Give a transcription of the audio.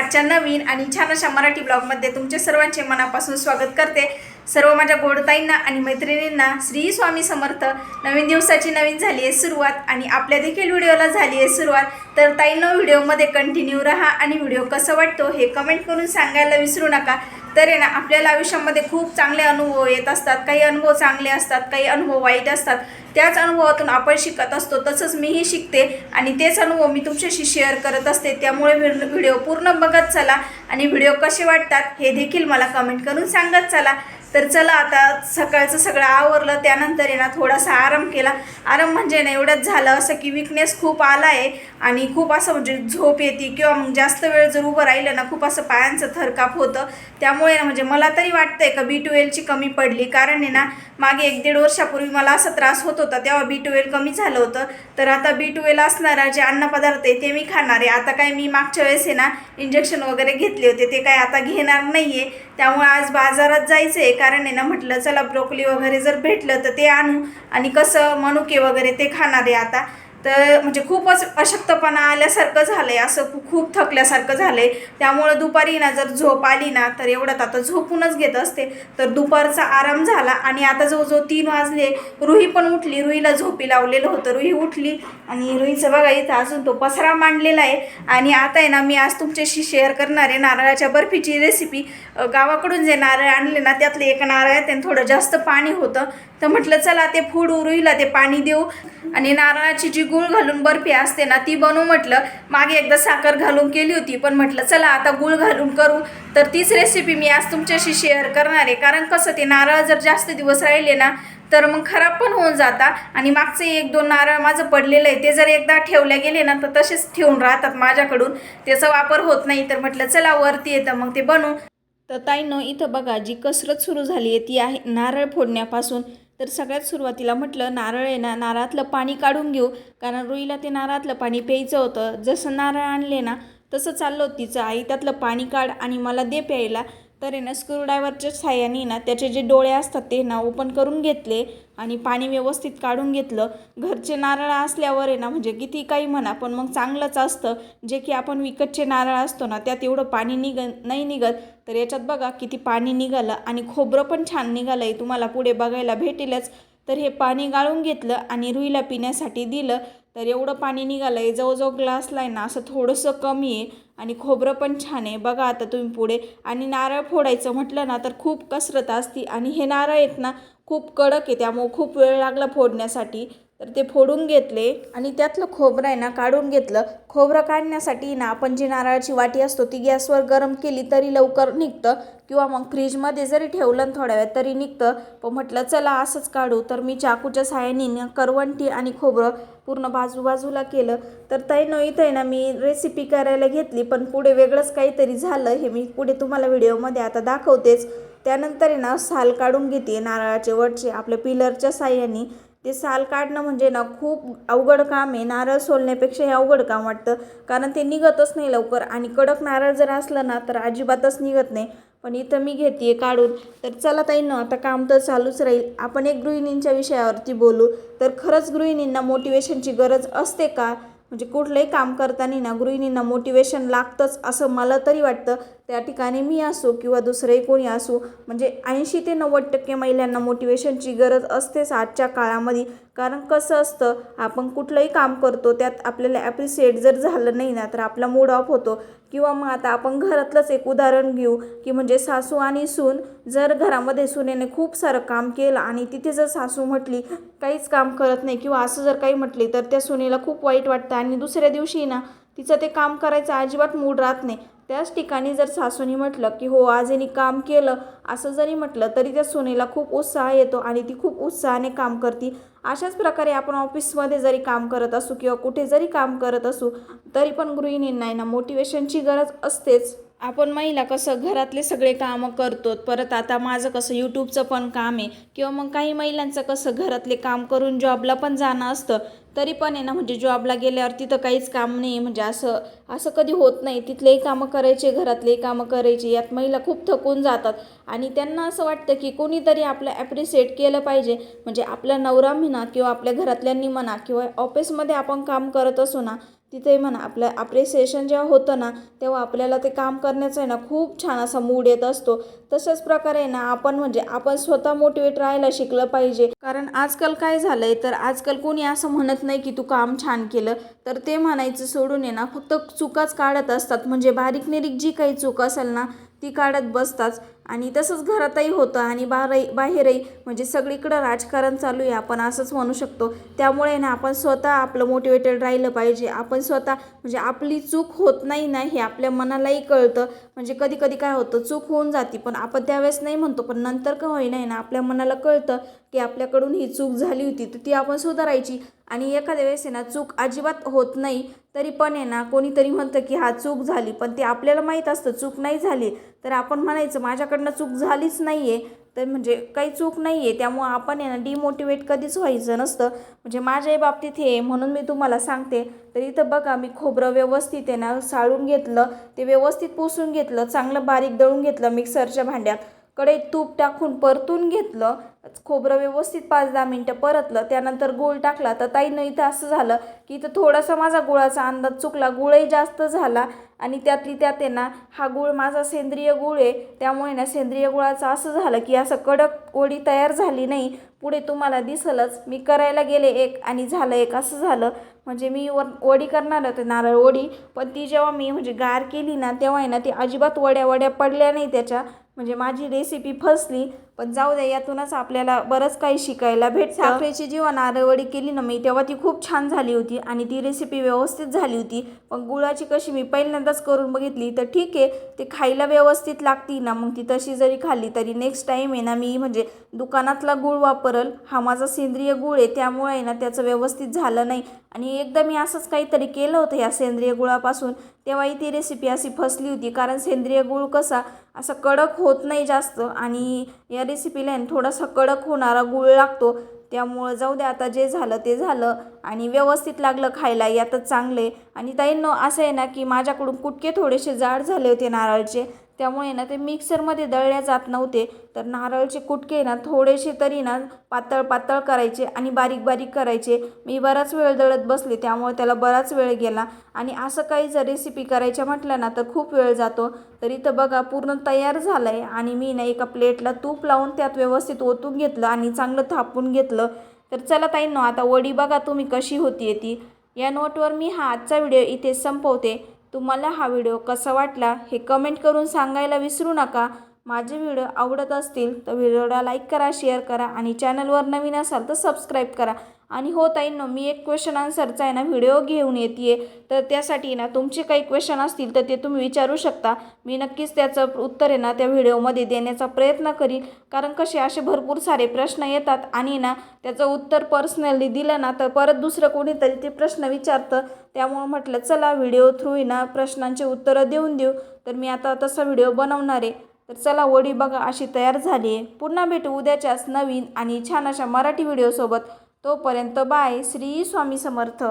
आजच्या नवीन आणि छान अशा मराठी ब्लॉगमध्ये तुमचे सर्वांचे मनापासून स्वागत करते. सर्व माझ्या गोडताईंना आणि मैत्रिणींना श्री स्वामी समर्थ. नवीन दिवसाची नवीन झाली आहे सुरुवात आणि आपल्या देखील व्हिडिओला झाली आहे सुरुवात. तर ताईंना व्हिडिओमध्ये कंटिन्यू राहा आणि व्हिडिओ कसं वाटतो हे कमेंट करून सांगायला विसरू नका. तर आहे ना आपल्याला आयुष्यामध्ये खूप चांगले अनुभव येत असतात. काही अनुभव चांगले असतात काही अनुभव वाईट असतात. त्याच अनुभवातून आपण शिकत असतो. तसंच मीही शिकते आणि तेच अनुभव मी तुमच्याशी शेअर करत असते. त्यामुळे व्हिडिओ पूर्ण बघत चला आणि व्हिडिओ कसे वाटतात हे देखील मला कमेंट करून सांगत चला. तर चला आता सकाळचं सगळं आवरलं त्यानंतर आहे ना थोडासा आराम केला. आराम म्हणजे ना एवढंच झालं असं की विकनेस खूप आला आहे आणि खूप असं म्हणजे झोप येते किंवा मग जास्त वेळ जर उभं राहिलं ना खूप असं पायांचं थरकाप होतं. त्यामुळे ना म्हणजे मला तरी वाटतंय का बी ट्वेल्वची कमी पडली. कारण आहे ना मागे एक दीड वर्षापूर्वी मला असा त्रास होत होता तेव्हा बी ट्वेल्व कमी झालं होतं. तर आता बी ट्वेल्व असणारा जे अन्नपदार्थ आहे ते मी खाणार आहे. आता काय मी मागच्या वेळेस आहे ना इंजेक्शन वगैरे घेतले होते ते काय आता घेणार नाही आहे त्यामुळे आज बाजारात जायचं आहे कारण आहे ना म्हटलं चला ब्रोकली वगैरे जर भेटलं तर ते आणू. आणि कसं मनुके वगैरे ते खाणार आहे आता. तर म्हणजे खूपच अशक्तपणा आल्यासारखं झालं आहे असं खूप थकल्यासारखं झालं आहे त्यामुळं दुपारी ना जर झोप आली ना तर एवढ्यात आता झोपूनच घेत असते. तर दुपारचा आराम झाला आणि आता जवळजवळ तीन वाजले रुही पण उठली. रुहीला झोपी लावलेलं होतं. रुही उठली आणि रुहीचं बघा इथं अजून तो पसरा मांडलेला आहे. आणि आता आहे ना मी आज तुमच्याशी शेअर करणार आहे नारळाच्या बर्फीची रेसिपी गावाकडून जे नारळ आणले ना त्यातले एक नारळ आहे त्यानं थोडं जास्त पाणी होतं. तर म्हटलं चला ते फूड रुईला ते पाणी देऊ. आणि नारळाची जी गुळ घालून बर्फी असते ना ती बनवू म्हटलं मागे एकदा साखर घालून केली होती पण म्हटलं चला आता गुळ घालून करू. तर तीच रेसिपी मी आज तुमच्याशी शेअर करणार आहे. कारण कसं ते नारळ जर जास्त दिवस राहिले ना तर मग खराब पण होऊन जाता. आणि मागचे एक दोन नारळ माझं पडलेलं आहे ते जर एकदा ठेवले गेले ना तर तसेच ठेवून राहतात माझ्याकडून. त्याचा वापर होत नाही तर म्हटलं चला वरती येतं मग ते बनवू. तर ताईनं इथं बघा जी कसरत सुरू झाली आहे ती आहे नारळ फोडण्यापासून. तर सगळ्यात सुरुवातीला म्हटलं नारळ आहे ना नारळातलं पाणी काढून घेऊ. कारण रुईला ते नारळातलं पाणी प्यायचं होतं. जसं नारळ आणले ना तसं चाललं होतं तिचं. आई त्यातलं पाणी काढ आणि मला दे प्यायला. तर आहे ना स्क्रूड्रायव्हरच्या साह्याने ना त्याचे जे डोळे असतात ते ना ओपन करून घेतले आणि पाणी व्यवस्थित काढून घेतलं. घरचे नारळ असल्यावर आहे ना म्हणजे किती काही म्हणा पण मग चांगलंच असतं. जे की आपण विकतचे नारळ असतो ना त्यात एवढं पाणी निघ नाही निघत. तर याच्यात बघा किती पाणी निघालं आणि खोबरं पण छान निघालं आहे. तुम्हाला पुढे बघायला भेटेलच. तर हे पाणी गाळून घेतलं आणि रुईला पिण्यासाठी दिलं. तर एवढं पाणी निघालं आहे. जवळजवळ ग्लासला आहे ना असं थोडंसं कमी आहे. आणि खोबरं पण छान आहे. बघा आता तुम्ही पुढे. आणि नारळ फोडायचं म्हटलं ना तर खूप कसरत असती. आणि हे नारळ आहेत ना खूप कडक आहे. त्यामुळं खूप वेळ लागला फोडण्यासाठी. तर ते फोडून घेतले आणि त्यातलं खोबरं आहे ना काढून घेतलं. खोबरं काढण्यासाठी ना आपण जी नारळाची वाटी असतो ती गॅसवर गरम केली तरी लवकर निघतं किंवा मग फ्रीजमध्ये जरी ठेवलं थोड्या वेळात तरी निघतं. पण म्हटलं चला असंच काढू. तर मी चाकूच्या साहाय्याने ना करवंटी आणि खोबरं पूर्ण बाजू बाजूला केलं. तर ताई न इथं ना मी रेसिपी करायला घेतली पण पुढे वेगळंच काहीतरी झालं हे मी पुढे तुम्हाला व्हिडिओमध्ये आता दाखवतेच. त्यानंतर आहे ना साल काढून घेते नारळाचे वरचे आपल्या पिलरच्या साह्याने. ते साल काढणं म्हणजे ना खूप अवघड काम आहे. नारळ सोलण्यापेक्षा हे अवघड काम वाटतं. कारण ते निघतच नाही लवकर आणि कडक नारळ जर असलं ना तर अजिबातच निघत नाही. पण इथं मी घेते काढून. तर चला ताई ना आता काम तर चालूच राहील. आपण एक गृहिणींच्या विषयावरती बोलू. तर खरंच गृहिणींना मोटिवेशनची गरज असते का? म्हणजे कुठलंही काम करताना ना गृहिणींना मोटिवेशन लागतंच असं मला तरी वाटतं. त्या ठिकाणी मी असो किंवा दुसरंही कोणी असो म्हणजे ऐंशी ते नव्वद टक्के महिलांना मोटिवेशनची गरज असतेच आजच्या काळामध्ये. कारण कसं असतं आपण कुठलंही काम करतो त्यात आपल्याला ॲप्रिसिएट जर झालं नाही ना तर आपला मूड ऑफ होतो. किंवा मग आता आपण घरातलंच एक उदाहरण घेऊ की म्हणजे सासू आणि सून जर घरामध्ये सुनेने खूप सारं काम केलं आणि तिथे जर सासू म्हटली काहीच काम करत नाही किंवा असं जर काही म्हटली तर त्या सुनेला खूप वाईट वाटतं. आणि दुसऱ्या दिवशी ना तिचं ते काम करायचं अजिबात मूड राहत नाही. त्याच ठिकाणी जर सासूनी म्हटलं की हो आज यांनी काम केलं असं जरी म्हटलं तरी त्या सुनेला खूप उत्साह येतो आणि ती खूप उत्साहाने काम करते. अशाच प्रकारे आपण ऑफिसमध्ये जरी काम करत असू किंवा कुठे जरी काम करत असू तरी पण गृहिणींना आहे ना मोटिवेशनची गरज असतेच. आपण महिला कसं घरातले सगळे कामं करतो परत आता माझं कसं यूट्यूबचं पण काम आहे किंवा मग काही महिलांचं कसं घरातले काम करून जॉबला पण जाणं असतं तरी पण आहे ना म्हणजे जॉबला गेल्यावर तिथं काहीच काम नाही म्हणजे असं असं कधी होत नाही. तिथलेही कामं करायचे घरातलेही कामं करायचे यात महिला खूप थकून जातात. आणि त्यांना असं वाटतं की कोणीतरी आपलं ॲप्रिसिएट केलं पाहिजे. म्हणजे आपला नवरा म्हणा किंवा आपल्या घरातल्यांनी म्हणा किंवा ऑफिसमध्ये आपण काम करत असू ना तिथे म्हणा आपलं अप्रिसिएशन जेव्हा होतं ना तेव्हा आपल्याला ते काम करण्याचं आहे ना खूप छान असा मूड येत असतो. तशाच प्रकारे ना आपण म्हणजे आपण स्वतः मोटिवेट राहायला शिकलं पाहिजे. कारण आजकाल काय झालंय तर आजकाल कोणी असं म्हणत नाही की तू काम छान केलं तर ते म्हणायचं सोडून आहे ना फक्त चुकाच काढत असतात. म्हणजे बारीक निरीक जी काही चूक असेल ना ती काढत बसतात. आणि तसंच घरातही होतं आणि बाहेरही बाहेरही. म्हणजे सगळीकडं राजकारण चालू आहे. आपण असंच म्हणू शकतो. त्यामुळे ना आपण स्वतः आपलं मोटिवेटेड राहिलं पाहिजे. आपण स्वतः म्हणजे आपली चूक होत नाही ना हे आपल्या मनालाही कळतं. म्हणजे कधी कधी काय होतं चूक होऊन जाते. पण आपण त्यावेळेस नाही म्हणतो. पण नंतर का होईना ना आपल्या मनाला कळतं. की आपल्याकडून ही चूक झाली होती तर ती आपण सुधारायची. आणि एखाद्या वेळेस आहे ना चूक अजिबात होत नाही तरी पण आहे ना कोणीतरी म्हणतं की हा चूक झाली पण ते आपल्याला माहीत असतं चूक नाही झाली तर आपण म्हणायचं माझ्याकडनं चूक झालीच नाही आहे तर म्हणजे काही चूक नाही आहे त्यामुळं आपण आहे ना डिमोटिवेट कधीच व्हायचं नसतं. म्हणजे माझ्याही बाबतीत हे म्हणून मी तुम्हाला सांगते. तर इथं बघा मी खोबरं व्यवस्थित आहे ना साळून घेतलं ते व्यवस्थित पुसून घेतलं चांगलं बारीक दळून घेतलं मिक्सरच्या भांड्यात. कढईत तूप टाकून परतून घेतलं खोबरं व्यवस्थित पाच दहा मिनटं परतलं त्यानंतर गूळ टाकला. तर ताईनं इथं असं झालं की इथं थोडासा माझा गुळाचा अंदाज चुकला. गुळही जास्त झाला आणि त्यातली त्यात आहे ना हा गुळ माझा सेंद्रिय गुळ आहे. त्यामुळे ना सेंद्रिय गुळाचं असं झालं की असं कडक गोडी तयार झाली नाही. पुढे तुम्हाला दिसलंच. मी करायला गेले एक आणि झालं एक. असं झालं. म्हणजे मी व वडी करणार होते नारळ वडी. पण ती जेव्हा मी म्हणजे गार केली ना तेव्हा आहे ना ती अजिबात वड्या वड्या पडल्या नाही त्याच्या. म्हणजे माझी रेसिपी फसली पण जाऊ द्या यातूनच आपल्याला बरंच काही शिकायला भेट साखरेची जेव्हा नारळवडी केली ना मी तेव्हा ती खूप छान झाली होती आणि ती रेसिपी व्यवस्थित झाली होती. पण गुळाची कशी मी पहिल्यांदाच करून बघितली तर ठीक आहे ते खायला व्यवस्थित लागती ना मग ती तशी जरी खाल्ली तरी नेक्स्ट टाईम आहे ना मी म्हणजे दुकानातला गूळ वापरल हा माझा सेंद्रिय गूळ आहे त्यामुळे आहे ना त्याचं व्यवस्थित झालं नाही. आणि एकदा मी असंच काहीतरी केलं होतं या सेंद्रिय गुळापासून तेव्हाही ती रेसिपी अशी फसली होती. कारण सेंद्रिय गूळ कसा असा कडक होत नाही जास्त आणि या रेसिपीला लाईन थोडासा कडक होणारा गूळ लागतो. त्यामुळं जाऊ दे आता जे झालं ते झालं. आणि व्यवस्थित लागलं खायला यातच चांगले आणि ताईंनो असं आहे ना की माझ्याकडून कुटके थोडेसे जाड झाले होते नारळचे. त्यामुळे ना ते मिक्सरमध्ये दळल्या जात नव्हते. तर नारळचे कुटके ना थोडेसे तरी ना पातळ पातळ करायचे आणि बारीक बारीक करायचे. मी बराच वेळ दळत बसले त्यामुळे त्याला बराच वेळ गेला. आणि असं काही जर रेसिपी करायच्या म्हटलं ना तर खूप वेळ जातो. तर इथं बघा पूर्ण तयार झालं आहे आणि मी ना एका प्लेटला तूप लावून त्यात व्यवस्थित ओतून घेतलं आणि चांगलं थापून घेतलं. तर चला ताईंनो आता वडी बघा तुम्ही कशी होती ती. या नोटवर मी हा आजचा व्हिडिओ इथे संपवते. तुम्हाला हा व्हिडिओ कसा वाटला हे कमेंट करून सांगायला विसरू नका. माझे व्हिडिओ आवडत असतील तर व्हिडिओला लाईक करा शेअर करा आणि चॅनलवर नवीन असाल तर सबस्क्राईब करा. आणि हो ताईंनो मी एक क्वेश्चन आन्सरचा आहे ना व्हिडिओ घेऊन येते तर त्यासाठी ना तुमचे काही क्वेश्चन असतील तर ते तुम्ही विचारू शकता. मी नक्कीच त्याचं उत्तर आहे ना त्या व्हिडिओमध्ये देण्याचा प्रयत्न करीन. कारण कसे असे भरपूर सारे प्रश्न येतात आणि ना त्याचं उत्तर पर्सनली दिलं ना तर परत दुसरं कोणीतरी ते प्रश्न विचारतं. त्यामुळं म्हटलं चला व्हिडिओ थ्रू ना प्रश्नांचे उत्तरं देऊन देऊ. तर मी आता तसा व्हिडिओ बनवणार आहे. तर चला वडी बघा अशी तयार झाली आहे. पुन्हा भेटू उद्याच्याच नवीन आणि छान अशा मराठी व्हिडिओसोबत तोपर्यंत बाय श्री स्वामी समर्थ.